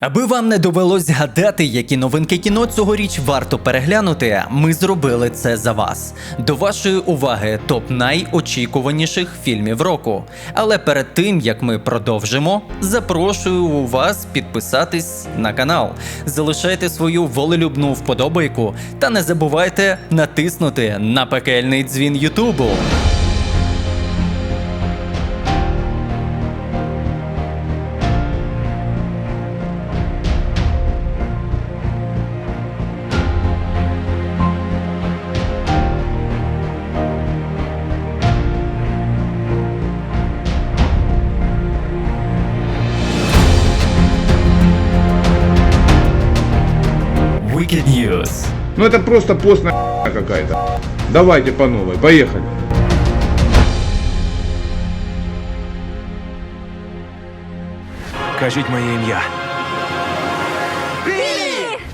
Аби вам не довелось гадати, які новинки кіно цьогоріч варто переглянути, ми зробили це за вас. До вашої уваги топ найочікуваніших фільмів року. Але перед тим як ми продовжимо, запрошую у вас підписатись на канал, залишайте свою волелюбну вподобайку та не забувайте натиснути на пекельний дзвін Ютубу. Ну это просто постная какая-то. Давайте по новой, поехали. Кажіть моє ім'я.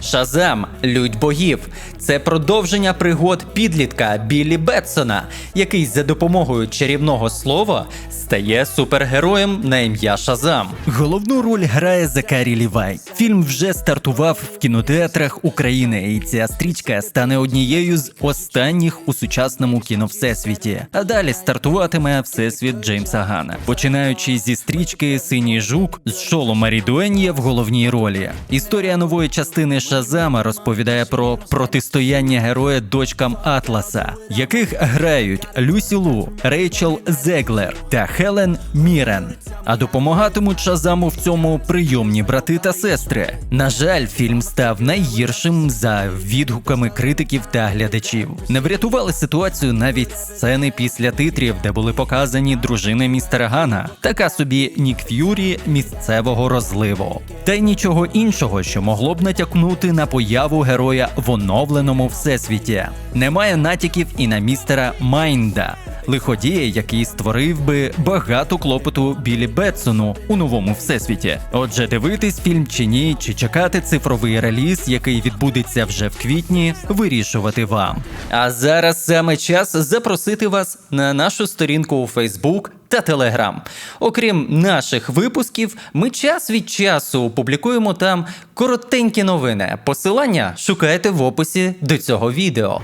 Шазам Лють богів. Це продовження пригод підлітка Біллі Бетсона, який за допомогою чарівного слова стає супергероєм на ім'я Шазам. Головну роль грає Закарі Лівай. Фільм вже стартував в кінотеатрах України, і ця стрічка стане однією з останніх у сучасному кіновсесвіті. А далі стартуватиме всесвіт Джеймса Гана, починаючи зі стрічки Синій жук з Шоло Марідуен'є в головній ролі. Історія нової частини Шазама розповідає про протистояння героя дочкам Атласа, яких грають Люсі Лу, Рейчел Зеглер та Хелен Мірен. А допомагатимуть Шазаму в цьому прийомні брати та сестри. На жаль, фільм став найгіршим за відгуками критиків та глядачів. Не врятували ситуацію навіть сцени після титрів, де були показані дружини містера Гана, така собі Нік Ф'юрі місцевого розливу. Та й нічого іншого, що могло б натякнути на появу героя в оновленому всесвіті. Немає натяків і на містера Майнда. Лиходія, який створив би багато клопоту Білі Бетсону у новому всесвіті. Отже, дивитись фільм чи ні, чи чекати цифровий реліз, який відбудеться вже в квітні, вирішувати вам. А зараз саме час запросити вас на нашу сторінку у Фейсбук та Телеграм. Окрім наших випусків, ми час від часу публікуємо там коротенькі новини. Посилання шукайте в описі до цього відео.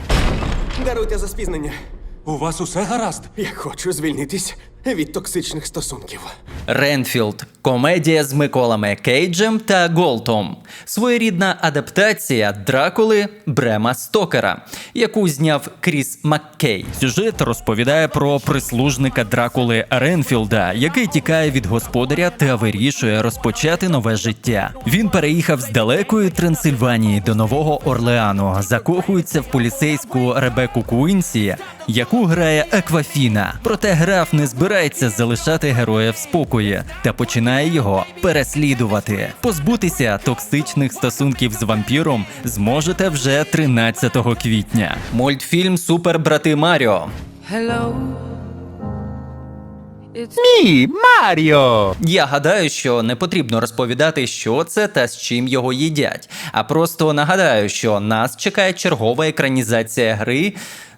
Даруйте за спізнення. У вас усе гаразд? Я хочу звільнитись від токсичних стосунків. Ренфілд комедія з Миколами Кейджем та Голтом. Своєрідна адаптація Дракули Брема Стокера, яку зняв Кріс Маккей. Сюжет розповідає про прислужника Дракули Ренфілда, який тікає від господаря та вирішує розпочати нове життя. Він переїхав з далекої Трансильванії до Нового Орлеану, закохується в поліцейську Ребеку Куінсі, яку грає Аквафіна. Проте граф не збирається залишати героя в спокої та починає його переслідувати. Позбутися токсичних стосунків з вампіром зможете вже 13 квітня. Мультфільм Супербрати Маріо. Hello. Ні, Маріо! Я гадаю, що не потрібно розповідати, що це та з чим його їдять. А просто нагадаю, що нас чекає чергова екранізація гри.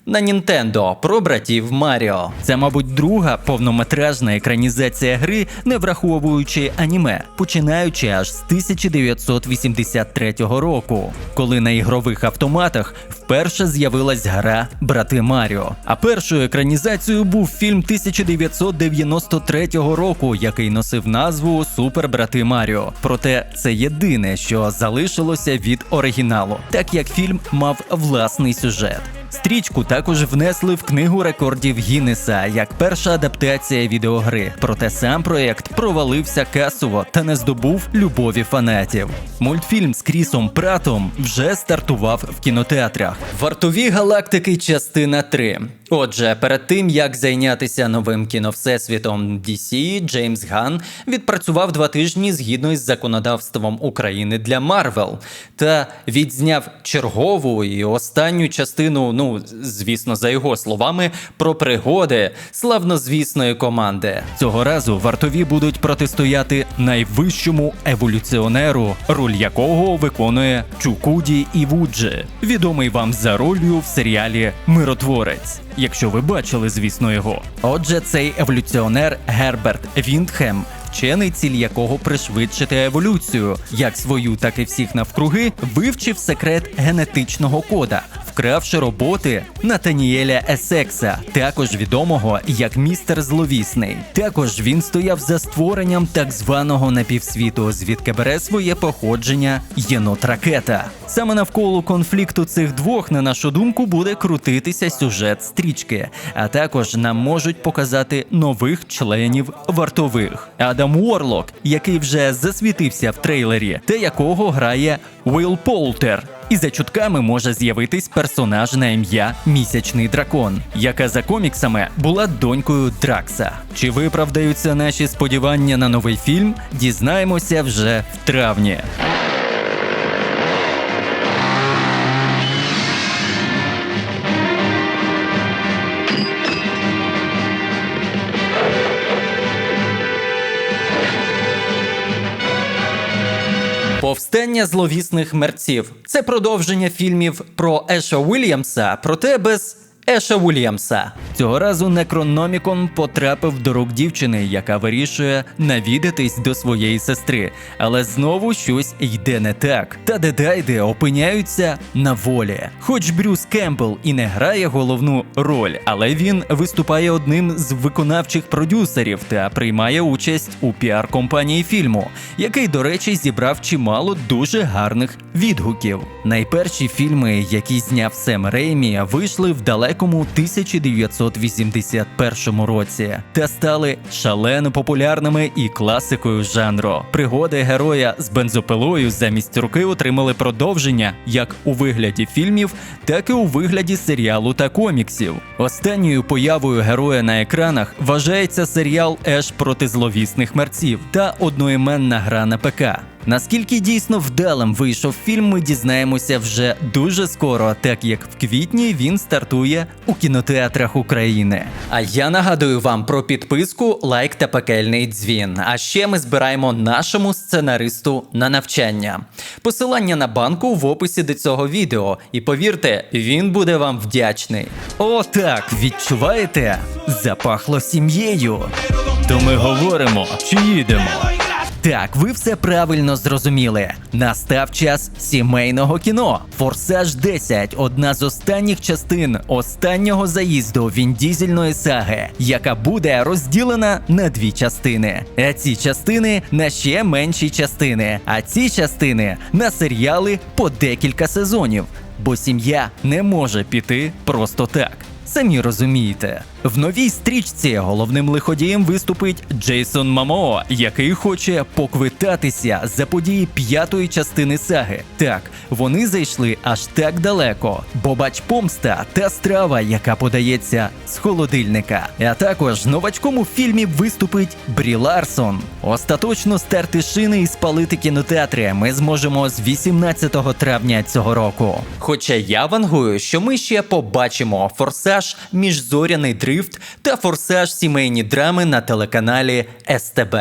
На Нінтендо про братів Маріо. Це, мабуть, друга повнометражна екранізація гри, не враховуючи аніме, починаючи аж з 1983 року, коли на ігрових автоматах вперше з'явилась гра Брати Маріо. А першою екранізацією був фільм 1993 року, який носив назву Супер Брати Маріо. Проте це єдине, що залишилося від оригіналу, так як фільм мав власний сюжет. Стрічку також внесли в книгу рекордів Гіннеса як перша адаптація відеогри. Проте сам проєкт провалився касово та не здобув любові фанатів. Мультфільм з Крісом Пратом вже стартував в кінотеатрах. Вартові галактики, частина 3. Отже, перед тим як зайнятися новим кіновсесвітом DC, Джеймс Ган відпрацював два тижні згідно із законодавством України для Марвел та відзняв чергову і останню частину, ну звісно, за його словами, про пригоди славнозвісної команди. Цього разу вартові будуть протистояти найвищому еволюціонеру, роль якого виконує Чукуді Івуджі, відомий вам за ролью в серіалі Миротворець. Якщо ви бачили, звісно, його. Отже, цей еволюціонер Герберт Віндхем вчений, ціль якого пришвидшити еволюцію, як свою, так і всіх навкруги, вивчив секрет генетичного кода, вкравши роботи Натаніеля Есекса, також відомого як містер Зловісний. Також він стояв за створенням так званого напівсвіту, звідки бере своє походження єнот ракета. Саме навколо конфлікту цих двох, на нашу думку, буде крутитися сюжет стрічки, а також нам можуть показати нових членів вартових. Адам Уорлок, який вже засвітився в трейлері, та якого грає Уилл Полтер. І за чутками може з'явитись персонаж на ім'я Місячний дракон, яка за коміксами була донькою Дракса. Чи виправдаються наші сподівання на новий фільм? Дізнаємося вже в травні. Повстання зловісних мерців. Це продовження фільмів про Еша Уільямса, проте без Еша Уільямса. Цього разу Некрономікон потрапив до рук дівчини, яка вирішує навідатись до своєї сестри, але знову щось йде не так. Та дедайди опиняються на волі. Хоч Брюс Кемпбелл і не грає головну роль, але він виступає одним з виконавчих продюсерів та приймає участь у піар-компанії фільму, який, до речі, зібрав чимало дуже гарних відгуків. Найперші фільми, які зняв Сем Реймі, вийшли в далекому 1981 році та стали шалено популярними і класикою жанру. Пригоди героя з бензопилою замість руки отримали продовження як у вигляді фільмів, так і у вигляді серіалу та коміксів. Останньою появою героя на екранах вважається серіал Еш проти зловісних мерців та одноіменна гра на ПК. Наскільки дійсно вдалим вийшов фільм, ми дізнаємося вже дуже скоро, так як в квітні він стартує у кінотеатрах України. А я нагадую вам про підписку, лайк та пекельний дзвін. А ще ми збираємо нашому сценаристу на навчання. Посилання на банку в описі до цього відео. І повірте, він буде вам вдячний. О, так, відчуваєте? Запахло сім'єю. То ми говоримо, чи їдемо. Так, ви все правильно зрозуміли. Настав час сімейного кіно. Форсаж 10 одна з останніх частин останнього заїзду віндізельної саги, яка буде розділена на дві частини. А ці частини на ще менші частини, а ці частини на серіали по декілька сезонів. Бо сім'я не може піти просто так. Самі розумієте. В новій стрічці головним лиходієм виступить Джейсон Мамо, який хоче поквитатися за події п'ятої частини саги. Так, вони зайшли аж так далеко, бо бач помста та страва, яка подається з холодильника. А також новачком у фільмі виступить Брі Ларсон. Остаточно стерти шини і спалити кінотеатри ми зможемо з 18 травня цього року. Хоча я вангую, що ми ще побачимо форсаж міжзоряний дрифт та форсаж сімейні драми на телеканалі СТБ.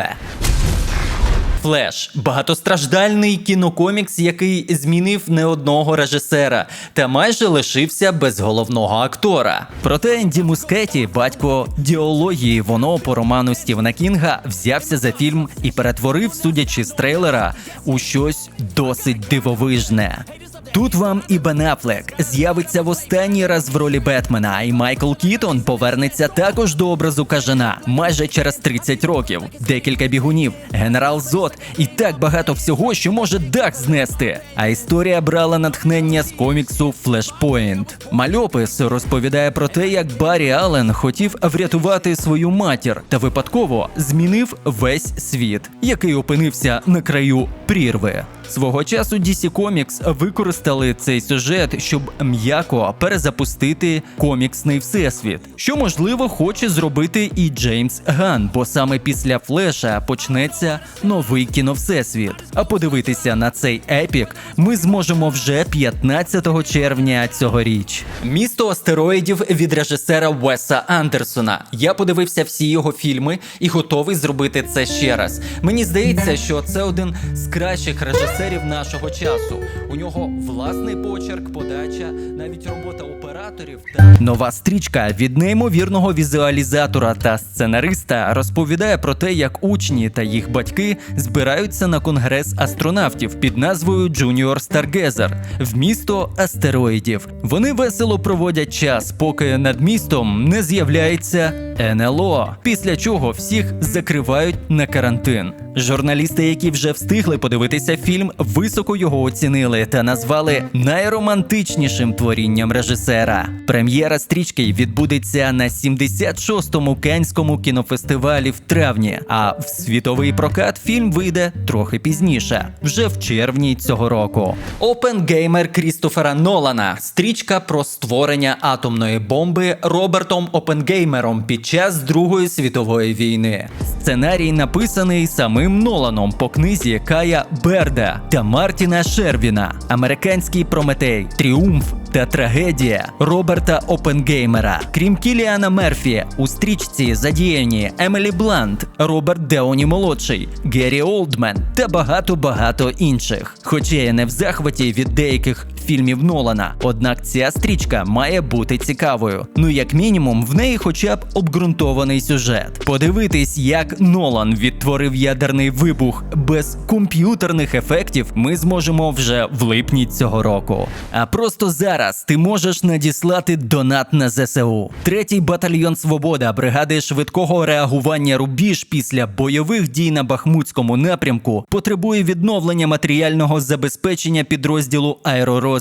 Флеш багатостраждальний кінокомікс, який змінив не одного режисера та майже лишився без головного актора. Проте Енді Мускеті, батько діології, воно по роману Стівена Кінга взявся за фільм і перетворив, судячи з трейлера, у щось досить дивовижне. Тут вам і Бен Аффлек з'явиться в останній раз в ролі Бетмена, і Майкл Кітон повернеться також до образу кажана майже через 30 років. Декілька бігунів, генерал Зод і так багато всього, що може дах знести. А історія брала натхнення з коміксу Flashpoint. Мальопис розповідає про те, як Баррі Аллен хотів врятувати свою матір та випадково змінив весь світ, який опинився на краю прірви. Свого часу DC Comics використали цей сюжет, щоб м'яко перезапустити коміксний всесвіт, що можливо хоче зробити і Джеймс Ган, бо саме після Флеша почнеться новий кіновсесвіт. А подивитися на цей епік ми зможемо вже 15 червня цьогоріч. Місто астероїдів від режисера Веса Андерсона. Я подивився всі його фільми і готовий зробити це ще раз. Мені здається, що це один з кращих режисерів режисерів нашого часу. У нього власний почерк, подача, навіть робота операторів та нова стрічка від неймовірного візуалізатора та сценариста розповідає про те, як учні та їх батьки збираються на конгрес астронавтів під назвою Junior Stargazer в місто астероїдів. Вони весело проводять час, поки над містом не з'являється НЛО, після чого всіх закривають на карантин. Журналісти, які вже встигли подивитися фільм, високо його оцінили та назвали найромантичнішим творінням режисера. Прем'єра стрічки відбудеться на 76-му Канському кінофестивалі в травні, а в світовий прокат фільм вийде трохи пізніше, вже в червні цього року. Опенгеймер Крістофера Нолана стрічка про створення атомної бомби Робертом Опенгеймером під час Другої світової війни. Сценарій написаний самим Ноланом по книзі Кая Берда та Мартіна Шервіна, американський Прометей, Тріумф та трагедія Роберта Опенгеймера. Крім Кіліана Мерфі, у стрічці задіяні Емілі Блант, Роберт Деоні молодший, Геррі Олдмен та багато багато інших. Хоча я не в захваті від деяких фільмів Нолана, однак ця стрічка має бути цікавою. Ну як мінімум, в неї хоча б обґрунтований сюжет. Подивитись, як Нолан відтворив ядерний вибух без комп'ютерних ефектів, ми зможемо вже в липні цього року. А просто зараз ти можеш надіслати донат на ЗСУ. Третій батальйон Свобода бригади швидкого реагування Рубіж після бойових дій на Бахмутському напрямку потребує відновлення матеріального забезпечення підрозділу аеророзвідки.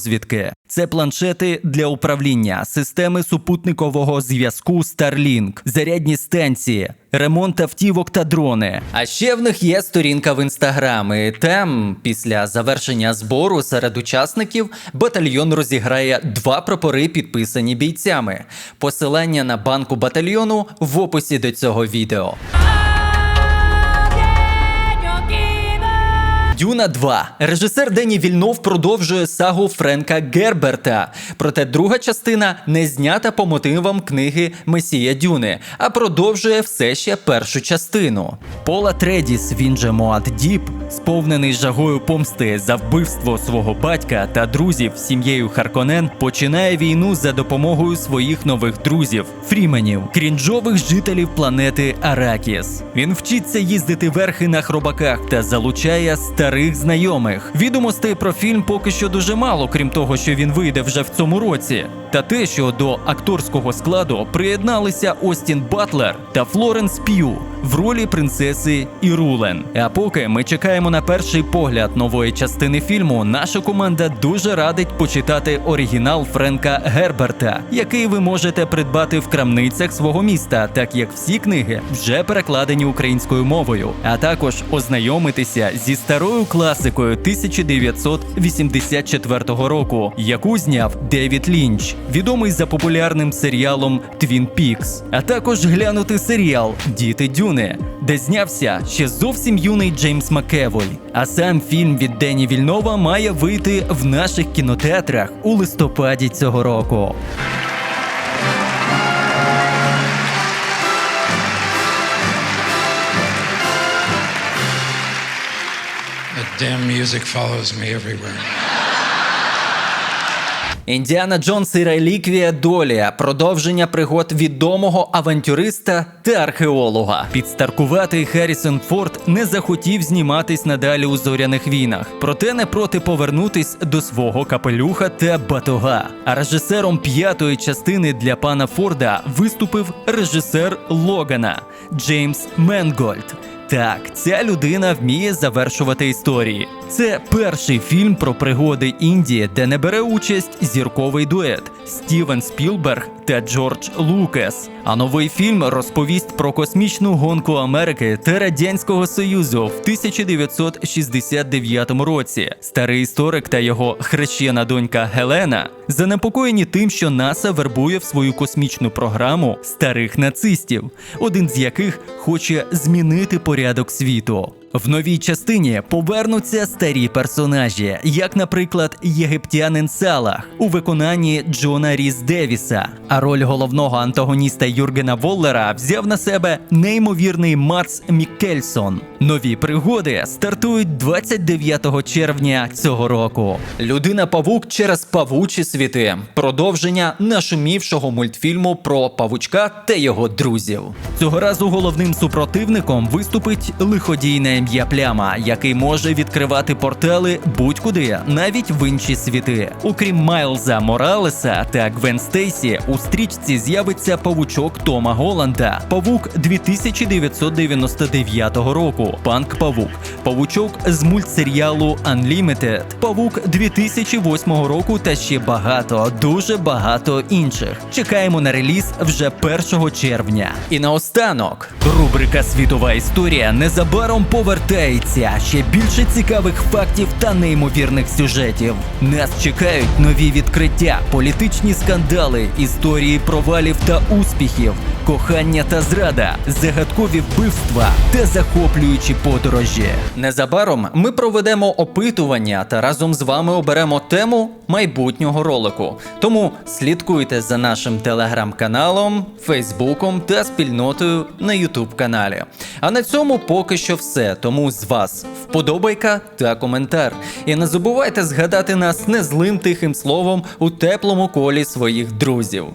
Це планшети для управління, системи супутникового зв'язку Starlink, зарядні станції, ремонт автівок та дрони. А ще в них є сторінка в інстаграм. І там, після завершення збору серед учасників, батальйон розіграє два прапори, підписані бійцями. Посилання на банку батальйону в описі до цього відео. Дюна 2. Режисер Дені Вільнов продовжує сагу Френка Герберта. Проте друга частина не знята по мотивам книги Месія Дюни, а продовжує все ще першу частину. Пола Тредіс, він же Моат Діп, сповнений жагою помсти за вбивство свого батька та друзів сім'єю Харконен, починає війну за допомогою своїх нових друзів фріменів, крінжових жителів планети Аракіс. Він вчиться їздити верхи на хробаках та залучає старих знайомих. Відомостей про фільм поки що дуже мало, крім того, що він вийде вже в цьому році. Та те, що до акторського складу приєдналися Остін Батлер та Флоренс П'ю в ролі принцеси Ірулен. А поки ми чекаємо на перший погляд нової частини фільму, наша команда дуже радить почитати оригінал Френка Герберта, який ви можете придбати в крамницях свого міста, так як всі книги вже перекладені українською мовою, а також ознайомитися зі старою класикою 1984 року, яку зняв Девід Лінч, відомий за популярним серіалом Твін Пікс, а також глянути серіал Діти Дюни, де знявся ще зовсім юний Джеймс Макевой. А сам фільм від Дені Вільнова має вийти в наших кінотеатрах у листопаді цього року. Damn music follows me everywhere. Індіана Джонс і реліквія долі продовження пригод відомого авантюриста та археолога. Підстаркуватий Харрісон Форд не захотів зніматись надалі у зоряних війнах, проте не проти повернутись до свого капелюха та батога. А режисером п'ятої частини для пана Форда виступив режисер Логана Джеймс Менгольд. Так, ця людина вміє завершувати історії. Це перший фільм про пригоди Індії, де не бере участь зірковий дует Стівен Спілберг та Джордж Лукас. А новий фільм розповість про космічну гонку Америки та Радянського Союзу в 1969 році. Старий історик та його хрещена донька Гелена занепокоєні тим, що НАСА вербує в свою космічну програму старих нацистів, один з яких хоче змінити порядок світу. В новій частині повернуться старі персонажі, як, наприклад, єгиптянин Салах у виконанні Джона Ріс Девіса. А роль головного антагоніста Юргена Воллера взяв на себе неймовірний Марс Міккельсон. Нові пригоди стартують 29 червня цього року. Людина Павук через павучі світи. Продовження нашумівшого мультфільму про павучка та його друзів. Цього разу головним супротивником виступить лиходійне ім'я Пляма, який може відкривати портали будь-куди, навіть в інші світи. Окрім Майлза Моралеса та Гвен Стейсі, у стрічці з'явиться павучок Тома Голланда, павук 2999 року, Панк Павук, павучок з мультсеріалу Unlimited, павук 2008 року та ще багато, дуже багато інших. Чекаємо на реліз вже 1 червня. І наостанок, рубрика Світова історія незабаром повертається. Ще більше цікавих фактів та неймовірних сюжетів. Нас чекають нові відкриття, політичні скандали, історії провалів та успіхів, кохання та зрада, загадкові вбивства та захоплюючі подорожі. Незабаром ми проведемо опитування та разом з вами оберемо тему майбутнього ролику. Тому слідкуйте за нашим телеграм-каналом, Фейсбуком та спільнотою на Ютуб каналі. А на цьому поки що все. Тому з вас вподобайка та коментар. І не забувайте згадати нас незлим тихим словом у теплому колі своїх друзів.